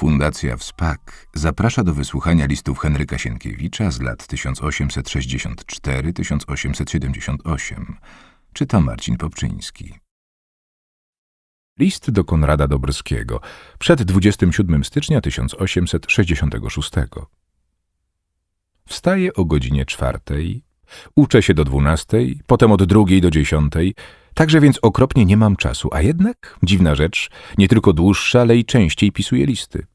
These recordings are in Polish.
Fundacja WSPAK zaprasza do wysłuchania listów Henryka Sienkiewicza z lat 1864-1878. Czyta Marcin Popczyński. List do Konrada Dobrskiego przed 27 stycznia 1866. Wstaję o godzinie czwartej, uczę się do dwunastej, potem od drugiej do dziesiątej, także więc okropnie nie mam czasu, a jednak, dziwna rzecz, nie tylko dłuższe, ale i częściej pisuję listy.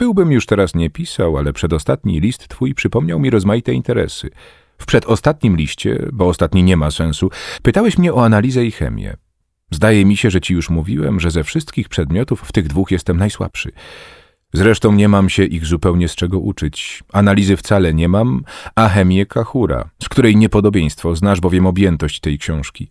Byłbym już teraz nie pisał, ale przedostatni list twój przypomniał mi rozmaite interesy. W przedostatnim liście, bo ostatni nie ma sensu, pytałeś mnie o analizę i chemię. Zdaje mi się, że ci już mówiłem, że ze wszystkich przedmiotów w tych dwóch jestem najsłabszy. Zresztą nie mam się ich zupełnie z czego uczyć. Analizy wcale nie mam, a chemię kahura, z której niepodobieństwo znasz bowiem objętość tej książki.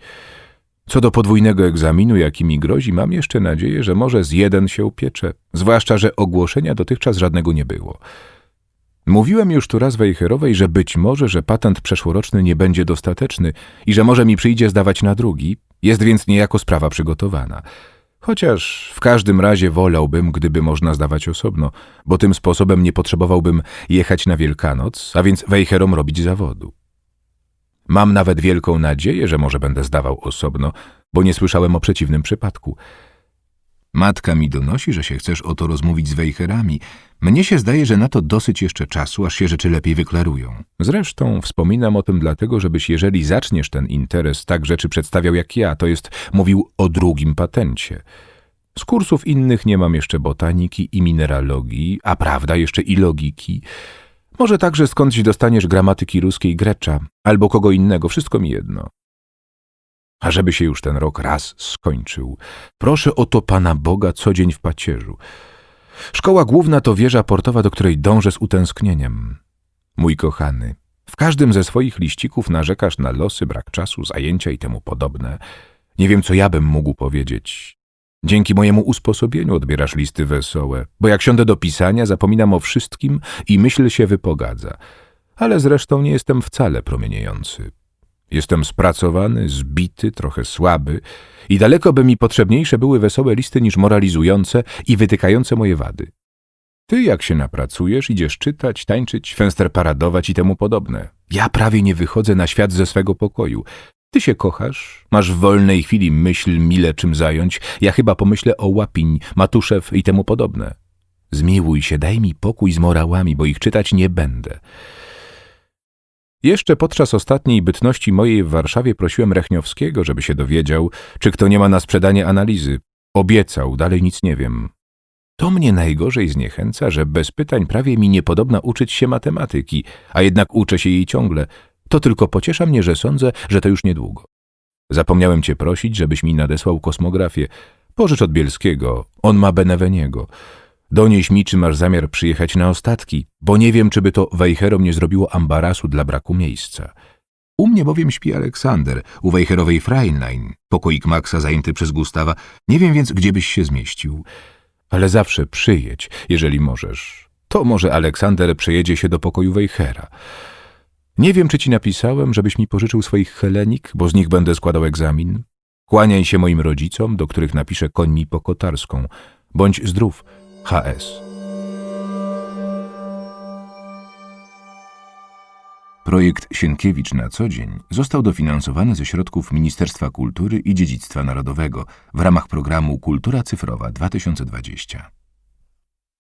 Co do podwójnego egzaminu, jaki mi grozi, mam jeszcze nadzieję, że może z jeden się upiecze, zwłaszcza, że ogłoszenia dotychczas żadnego nie było. Mówiłem już tu raz Wejherowej, że być może, że patent przeszłoroczny nie będzie dostateczny i że może mi przyjdzie zdawać na drugi, jest więc niejako sprawa przygotowana. Chociaż w każdym razie wolałbym, gdyby można zdawać osobno, bo tym sposobem nie potrzebowałbym jechać na Wielkanoc, a więc Wejherom robić zawodu. Mam nawet wielką nadzieję, że może będę zdawał osobno, bo nie słyszałem o przeciwnym przypadku. Matka mi donosi, że się chcesz o to rozmówić z Wejherami. Mnie się zdaje, że na to dosyć jeszcze czasu, aż się rzeczy lepiej wyklarują. Zresztą wspominam o tym dlatego, żebyś jeżeli zaczniesz ten interes, tak rzeczy przedstawiał jak ja, to jest mówił o drugim patencie. Z kursów innych nie mam jeszcze botaniki i mineralogii, a prawda jeszcze i logiki. Może także skądś dostaniesz gramatyki ruskiej Grecza, albo kogo innego, wszystko mi jedno. A żeby się już ten rok raz skończył, proszę o to Pana Boga co dzień w pacierzu. Szkoła główna to wieża portowa, do której dążę z utęsknieniem. Mój kochany, w każdym ze swoich liścików narzekasz na losy, brak czasu, zajęcia i temu podobne. Nie wiem, co ja bym mógł powiedzieć. Dzięki mojemu usposobieniu odbierasz listy wesołe, bo jak siądę do pisania, zapominam o wszystkim i myśl się wypogadza. Ale zresztą nie jestem wcale promieniejący. Jestem spracowany, zbity, trochę słaby i daleko by mi potrzebniejsze były wesołe listy niż moralizujące i wytykające moje wady. Ty, jak się napracujesz, idziesz czytać, tańczyć, fenster paradować i temu podobne. Ja prawie nie wychodzę na świat ze swego pokoju. Ty się kochasz, masz w wolnej chwili myśl mile czym zająć, ja chyba pomyślę o Łapiń, Matuszew i temu podobne. Zmiłuj się, daj mi pokój z morałami, bo ich czytać nie będę. Jeszcze podczas ostatniej bytności mojej w Warszawie prosiłem Rechniowskiego, żeby się dowiedział, czy kto nie ma na sprzedanie analizy. Obiecał, dalej nic nie wiem. To mnie najgorzej zniechęca, że bez pytań prawie mi niepodobna uczyć się matematyki, a jednak uczę się jej ciągle. To tylko pociesza mnie, że sądzę, że to już niedługo. Zapomniałem cię prosić, żebyś mi nadesłał kosmografię. Pożycz od Bielskiego, on ma Beneveniego. Donieś mi, czy masz zamiar przyjechać na ostatki, bo nie wiem, czy by to Wejherom nie zrobiło ambarasu dla braku miejsca. U mnie bowiem śpi Aleksander, u Wejherowej Freinlein, pokoik Maxa zajęty przez Gustawa. Nie wiem więc, gdzie byś się zmieścił. Ale zawsze przyjedź, jeżeli możesz. To może Aleksander przejedzie się do pokoju Wejhera. Nie wiem, czy ci napisałem, żebyś mi pożyczył swoich helenik, bo z nich będę składał egzamin. Kłaniaj się moim rodzicom, do których napiszę końmi po kotarską. Bądź zdrów, HS. Projekt Sienkiewicz na co dzień został dofinansowany ze środków Ministerstwa Kultury i Dziedzictwa Narodowego w ramach programu Kultura Cyfrowa 2020.